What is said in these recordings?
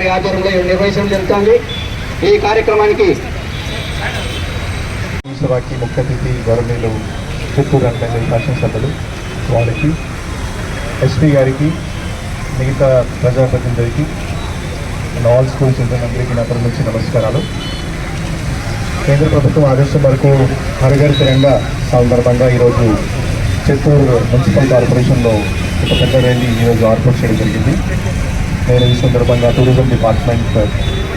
గారి ఆధ్వర్యంలో నిర్వహించడం జరుగుతుంది. ఈ కార్యక్రమానికి సభకి ముఖ్య అతిథి గవర్నీలు చిత్తూరు ఎమ్మెల్యే శాసనసభ్యులు వాళ్ళకి ఎస్పీ గారికి మిగతా ప్రజాప్రతినిధులకి ఆల్ స్కూల్ చిల్డ్రన్ అందరికీ నా నుంచి నమస్కారాలు. కేంద్ర ప్రభుత్వం ఆదేశం వరకు హరఘర్ తిరంగా సందర్భంగా ఈరోజు చిత్తూరు మున్సిపల్ కార్పొరేషన్లో ఒక పెద్ద ర్యాలీ ఈరోజు ఏర్పాటు చేయడం జరిగింది. నేను ఈ సందర్భంగా టూరిజం డిపార్ట్మెంట్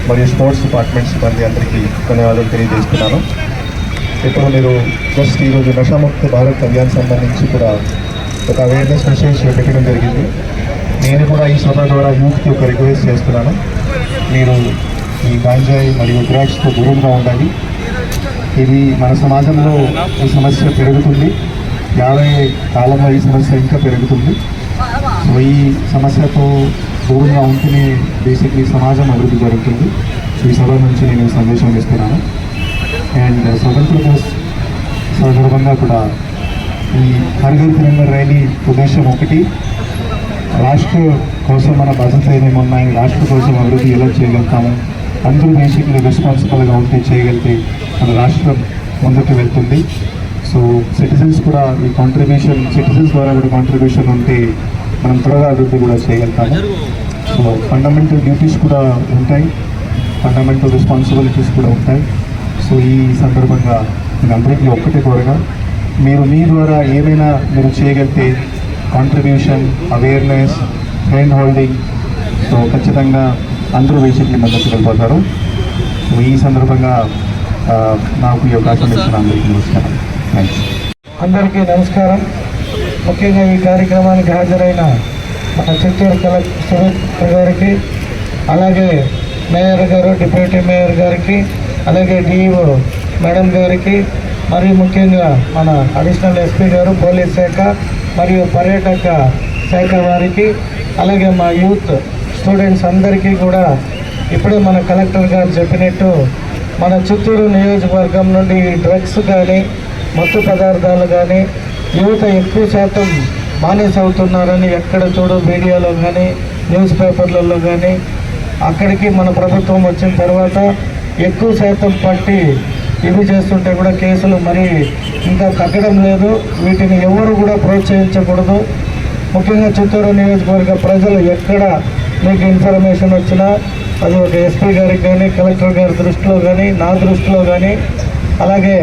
మరియు స్పోర్ట్స్ డిపార్ట్మెంట్ సిబ్బంది అందరికీ ధన్యవాదాలు తెలియజేస్తున్నాను. ఇప్పుడు మీరు జస్ట్ ఈరోజు నషాముక్త భారత్ అభియాన్ సంబంధించి కూడా ఒక అవేర్నెస్ మెసేజ్ పెట్టడం జరిగింది. నేను కూడా ఈ సభ ద్వారా యూత్కి ఒక రిక్వెస్ట్ చేస్తున్నాను. మీరు ఈ గాంజాయి మరియు డ్రగ్స్తో దూరంగా ఉండాలి. ఇది మన సమాజంలో ఈ సమస్య పెరుగుతుంది. యాభై కాలంలో ఈ సమస్య ఇంకా పెరుగుతుంది. సో ఈ సమస్యతో భూమిగా ఉంటేనే బేసిక్లీ సమాజం అభివృద్ధి జరుగుతుంది. సో ఈ సభ నుంచి నేను సందేశం ఇస్తున్నాను. అండ్ స్వతంత్ర దివస్ సందర్భంగా కూడా ఈ హర్ఘర్ తిరంగా ర్యాలీ ఉద్దేశం ఒకటి. రాష్ట్ర కోసం మన బాధ్యత ఏమేమి ఉన్నాయి రాష్ట్ర కోసం అభివృద్ధి ఎలా చేయగలుగుతాము అందరూ బేసిక్లీ రెస్పాన్సిబుల్గా ఉంటే చేయగలిగితే మన రాష్ట్రం ముందుకు వెళ్తుంది. సో సిటిజన్స్ కూడా ఈ కాంట్రిబ్యూషన్ సిటిజన్స్ ద్వారా కూడా కాంట్రిబ్యూషన్ ఉంటే మనం త్వరగా అభివృద్ధి కూడా చేయగలుగుతాము. సో ఫండమెంటల్ డ్యూటీస్ కూడా ఉంటాయి. ఫండమెంటల్ రెస్పాన్సిబిలిటీస్ కూడా ఉంటాయి. సో ఈ సందర్భంగా నేను అందరికీ ఒక్కటే కోరగా మీరు మీ ద్వారా ఏమైనా మీరు చేయగలిగితే contribution awareness hand holding so ఖచ్చితంగా అందరూ బేసిక్లీ మద్దతు వెళ్ళిపోతారు. సో ఈ సందర్భంగా నాకు ఈ అవకాశం ఇచ్చిన అందరికీ నమస్కారం. థ్యాంక్స్ అందరికీ నమస్కారం. ముఖ్యంగా ఈ కార్యక్రమానికి హాజరైన మన చిత్తూరు కలెక్టర్ సురేష్ గారికి అలాగే మేయర్ గారు డిప్యూటీ మేయర్ గారికి అలాగే డిఈఓ మేడం గారికి మరియు ముఖ్యంగా మన అడిషనల్ ఎస్పీ గారు పోలీస్ శాఖ మరియు పర్యాటక శాఖ వారికి అలాగే మా యూత్ స్టూడెంట్స్ అందరికీ కూడా ఇప్పుడే మన కలెక్టర్ గారు చెప్పినట్టు మన చిత్తూరు నియోజకవర్గం నుండి డ్రగ్స్ కానీ మత్తు పదార్థాలు కానీ యువత ఎక్కువ శాతం బానిస అవుతున్నారని ఎక్కడ చూడు మీడియాలో కానీ న్యూస్ పేపర్లలో కానీ అక్కడికి మన ప్రభుత్వం వచ్చిన తర్వాత ఎక్కువ శాతం పట్టి ఇవి చేస్తుంటే కూడా కేసులు మరి ఇంకా తగ్గడం లేదు. వీటిని ఎవరు కూడా ప్రోత్సహించకూడదు. ముఖ్యంగా చిత్తూరు నియోజకవర్గ ప్రజలు ఎక్కడ మీకు ఇన్ఫర్మేషన్ వచ్చినా అది ఒక ఎస్పీ గారికి కానీ కలెక్టర్ గారి దృష్టిలో కానీ నా దృష్టిలో కానీ అలాగే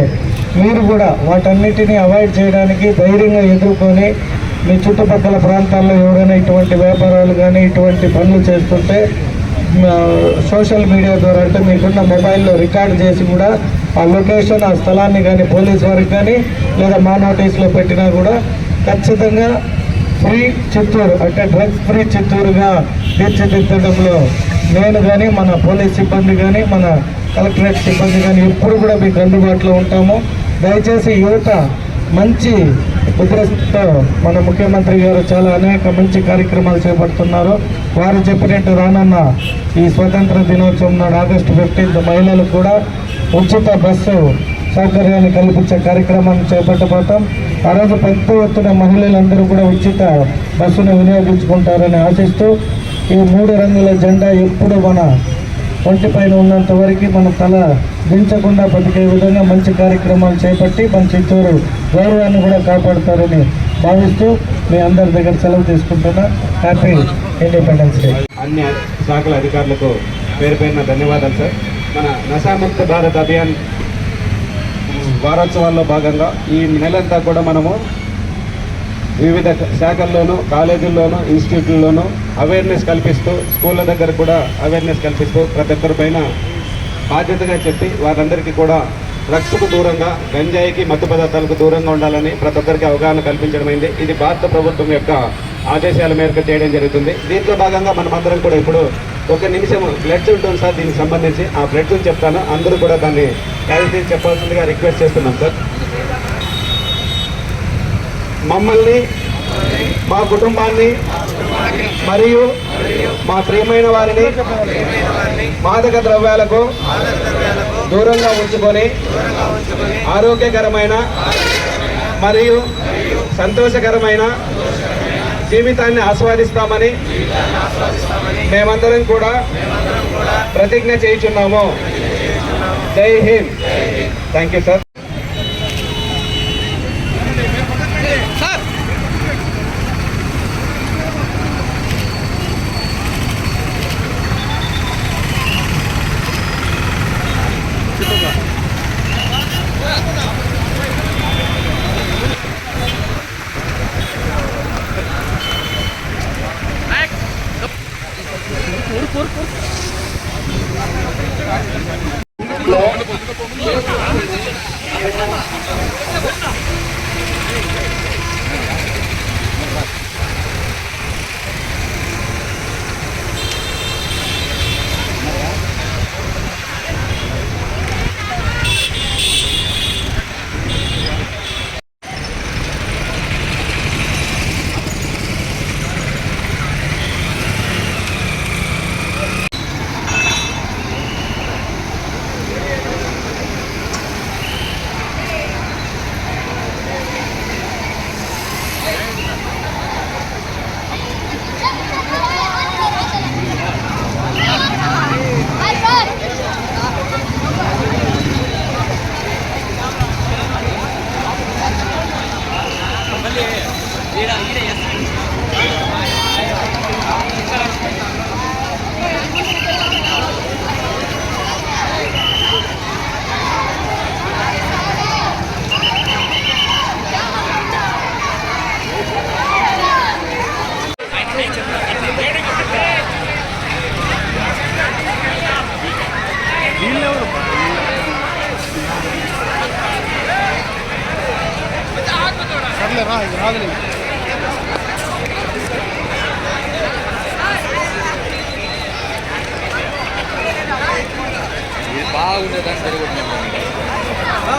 మీరు కూడా వాటన్నిటిని అవాయిడ్ చేయడానికి ధైర్యంగా ఎదుర్కొని మీ చుట్టుపక్కల ప్రాంతాల్లో ఎవరైనా ఇటువంటి వ్యాపారాలు కానీ ఇటువంటి పనులు చేస్తుంటే సోషల్ మీడియా ద్వారా అంటే మీకున్న మొబైల్లో రికార్డ్ చేసి కూడా ఆ లొకేషన్ ఆ స్థలాన్ని కానీ పోలీస్ వారికి కానీ లేదా మా నోటీస్లో పెట్టినా కూడా ఖచ్చితంగా ఫ్రీ చిత్తూరు అంటే డ్రగ్స్ ఫ్రీ చిత్తూరుగా తీర్చిదిద్దడంలో నేను కానీ మన పోలీస్ సిబ్బంది కానీ మన కలెక్టరేట్ సిబ్బంది కానీ ఎప్పుడు కూడా మీకు అందుబాటులో ఉంటాము. దయచేసి యువత మంచి ఉద్దేశంతో మన ముఖ్యమంత్రి గారు చాలా అనేక మంచి కార్యక్రమాలు చేపడుతున్నారు. వారు చెప్పినట్టు రానున్న ఈ స్వతంత్ర దినోత్సవం నాడు ఆగస్టు ఫిఫ్టీన్త్ మహిళలకు కూడా ఉచిత బస్సు సౌకర్యాన్ని కల్పించే కార్యక్రమాన్ని చేపట్టబోతాం ఆ రోజు పెద్ద ఎత్తున మహిళలందరూ కూడా ఉచిత బస్సును వినియోగించుకుంటారని ఆశిస్తూ ఈ మూడు రంగుల జెండా ఎప్పుడు మన ఒంటి పైన ఉన్నంత వరకు మన తల దించకుండా బతికే విధంగా మంచి కార్యక్రమాలు చేపట్టి మన చిత్తూరు గౌరవాన్ని కూడా కాపాడుతారని భావిస్తూ మీ అందరి దగ్గర సెలవు తీసుకుంటున్నా. హ్యాపీ ఇండిపెండెన్స్ డే అన్ని శాఖల అధికారులకు పేరు పేరున ధన్యవాదాలు సార్. మన నశాముక్త భారత్ అభియాన్ వారోత్సవాల్లో భాగంగా ఈ నెలంతా కూడా మనము వివిధ శాఖల్లోనూ కాలేజీల్లోనూ ఇన్స్టిట్యూట్లలోనూ అవేర్నెస్ కల్పిస్తూ స్కూళ్ళ దగ్గర కూడా అవేర్నెస్ కల్పిస్తూ ప్రతి ఒక్కరి పైన బాధ్యతగా చెప్పి వారందరికీ కూడా డ్రగ్స్కు దూరంగా గంజాయికి మత్తు పదార్థాలకు దూరంగా ఉండాలని ప్రతి ఒక్కరికి అవగాహన కల్పించడమైంది. ఇది భారత ప్రభుత్వం యొక్క ఆదేశాల మేరకు చేయడం జరుగుతుంది. దీంట్లో భాగంగా మనమందరం కూడా ఇప్పుడు ఒక నిమిషం బ్లడ్ ఉంటుంది సార్ దీనికి సంబంధించి. ఆ బ్లడ్ చెప్తాను. అందరూ కూడా దాన్ని క్యాలిటీ చెప్పాల్సిందిగా రిక్వెస్ట్ చేస్తున్నాం సార్. మమ్మల్ని మా కుటుంబాన్ని మరియు మా ప్రియమైన వారిని మాదక ద్రవ్యాలకు దూరంగా ఉంచుకొని ఆరోగ్యకరమైన మరియు సంతోషకరమైన జీవితాన్ని ఆస్వాదిస్తామని మేమందరం కూడా ప్రతిజ్ఞ చేయుచున్నాము. Jai Hind. Thank you sir sir Hãy hey, hey, hey. రాదులే రా ఇది రాదులే బాగుండేదాన్ని పెరుగుతున్నాం